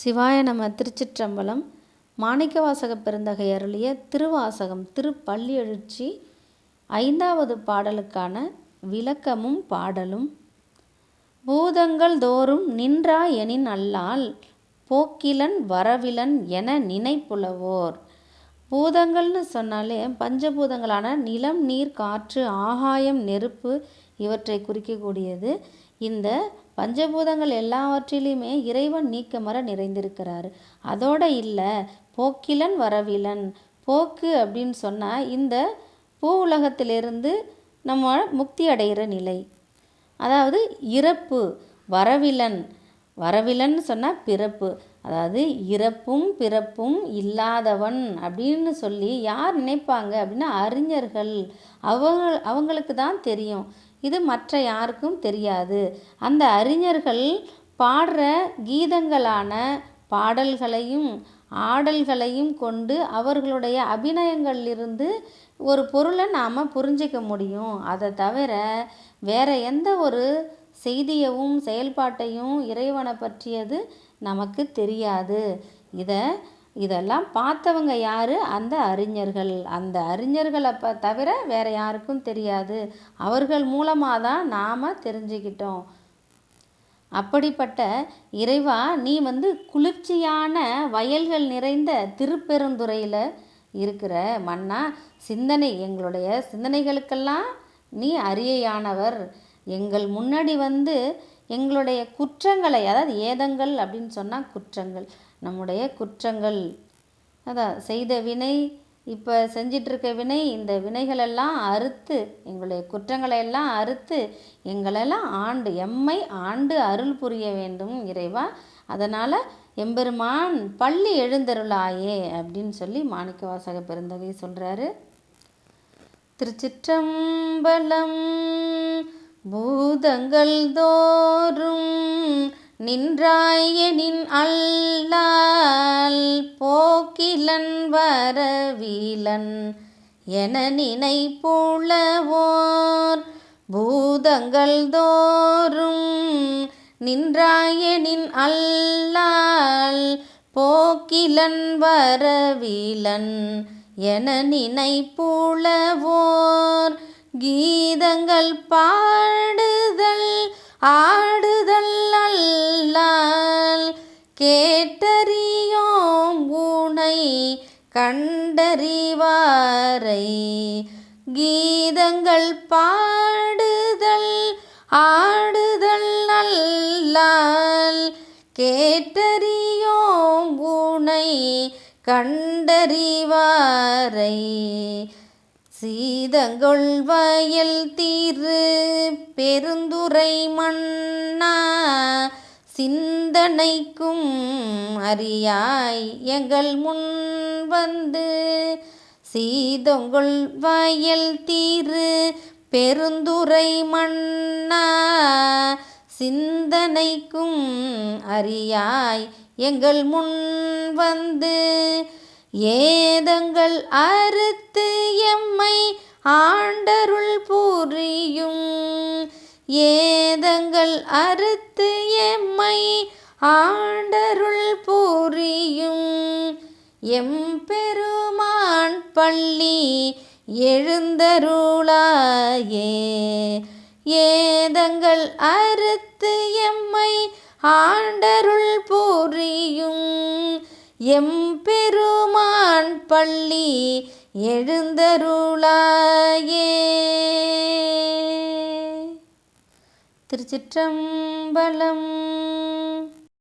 சிவாய நம திருச்சிற்றம்பலம். மாணிக்கவாசக பெருந்தகை அருளிய திருவாசகம் திருப்பள்ளி எழுச்சி ஐந்தாவது பாடலுக்கான விளக்கமும் பாடலும். பூதங்கள் தோறும் நின்றா எனின் அல்லால் போக்கிலன் வரவிலன் என நினைப்புலவோர். பூதங்கள்னு சொன்னாலே பஞ்சபூதங்களான நிலம் நீர் காற்று ஆகாயம் நெருப்பு இவற்றை குறிக்கக்கூடியது. இந்த பஞ்சபூதங்கள் எல்லாவற்றிலையுமே இறைவன் நீக்கமர நிறைந்திருக்கிறார். அதோட இல்லை போக்கிலன் வரவிலன். போக்கு அப்படின்னு சொன்னால் இந்த பூ உலகத்திலிருந்து நம்ம முக்தி அடைகிற நிலை. அதாவது இறப்பு வரவிலன். வரவிலன்னு சொன்னால் பிறப்பு. அதாவது இறப்பும் பிறப்பும் இல்லாதவன் அப்படின்னு சொல்லி யார் நினைப்பாங்க அப்படின்னா அறிஞர்கள். அவங்க அவங்களுக்கு தான் தெரியும். இது மற்ற யாருக்கும் தெரியாது. அந்த அறிஞர்கள் பாடுற கீதங்களான பாடல்களையும் ஆடல்களையும் கொண்டு அவர்களுடைய அபிநயங்களிலிருந்து ஒரு பொருளை நாம் புரிஞ்சிக்க முடியும். அதை தவிர வேற எந்த ஒரு செய்தியவும் செயல்பாட்டையும் இறைவனை பற்றியது நமக்கு தெரியாது. இதை இதெல்லாம் பார்த்தவங்க யார்? அந்த அறிஞர்கள். அந்த அறிஞர்களை ப தவிர வேறு யாருக்கும் தெரியாது. அவர்கள் மூலமாக தான் நாம் தெரிஞ்சுக்கிட்டோம். அப்படிப்பட்ட இறைவா நீ வந்து குளிர்ச்சியான வயல்கள் நிறைந்த திருப்பெருந்துறையில் இருக்கிற மன்னா சிந்தனை எங்களுடைய சிந்தனைகளுக்கெல்லாம் நீ அரியையானவர். எங்கள் முன்னாடி வந்து எங்களுடைய குற்றங்களை அதாவது ஏதங்கள் அப்படின்னு சொன்னால் குற்றங்கள். நம்முடைய குற்றங்கள். அதான் செய்த வினை இப்போ செஞ்சிட்ருக்க வினை இந்த வினைகளெல்லாம் அறுத்து எங்களுடைய குற்றங்களை எல்லாம் அறுத்து எங்களெல்லாம் ஆண்டு எம்மை ஆண்டு அருள் புரிய வேண்டும் இறைவா. அதனால் எம்பெருமான் பள்ளி எழுந்தருளாயே அப்படின்னு சொல்லி மாணிக்கவாசக பெருந்தகை சொல்கிறாரு திருச்சிற்றம்பலம் பூதங்கள் தோறும் நின்றாயனின் அல்லால் போக்கிலன் வரவீலன் என நினைப்புலவோர் பூதங்கள் தோறும் நின்றாயனின் அல்லால் போக்கிலன் வரவீலன் என நினைப்புலவோர் கீதங்கள் பாடுதல் ஆடுதல் அல்லால். கேட்டறியோம் உனை கண்டறிவாரை. கீதங்கள் பாடுதல் ஆடுதல் அல்லால். கேட்டறியோம் உனை கண்டறிவாரை. சீதங்கொள்வயல் தீரு பெருந்துரை மன்னா சிந்தனைக்கும் அறியாய் எங்கள் முன் வந்து. சீதங்கொள் வயல் தீரு பெருந்துரை மன்னா சிந்தனைக்கும் அறியாய் எங்கள் முன் வந்து. ஏதங்கள் அறுத்து எம்மை ஆண்டருள் புரியும். ஏதங்கள் அறுத்து எம்மை ஆண்டருள் புரியும். எம் பெருமான் பள்ளி எழுந்தருளாயே. ஏதங்கள் அறுத்து எம்மை ஆண்டருள் புரியும். எம் கண் பள்ளி எழுந்தருளாயே. திருச்சிற்றம்பலம்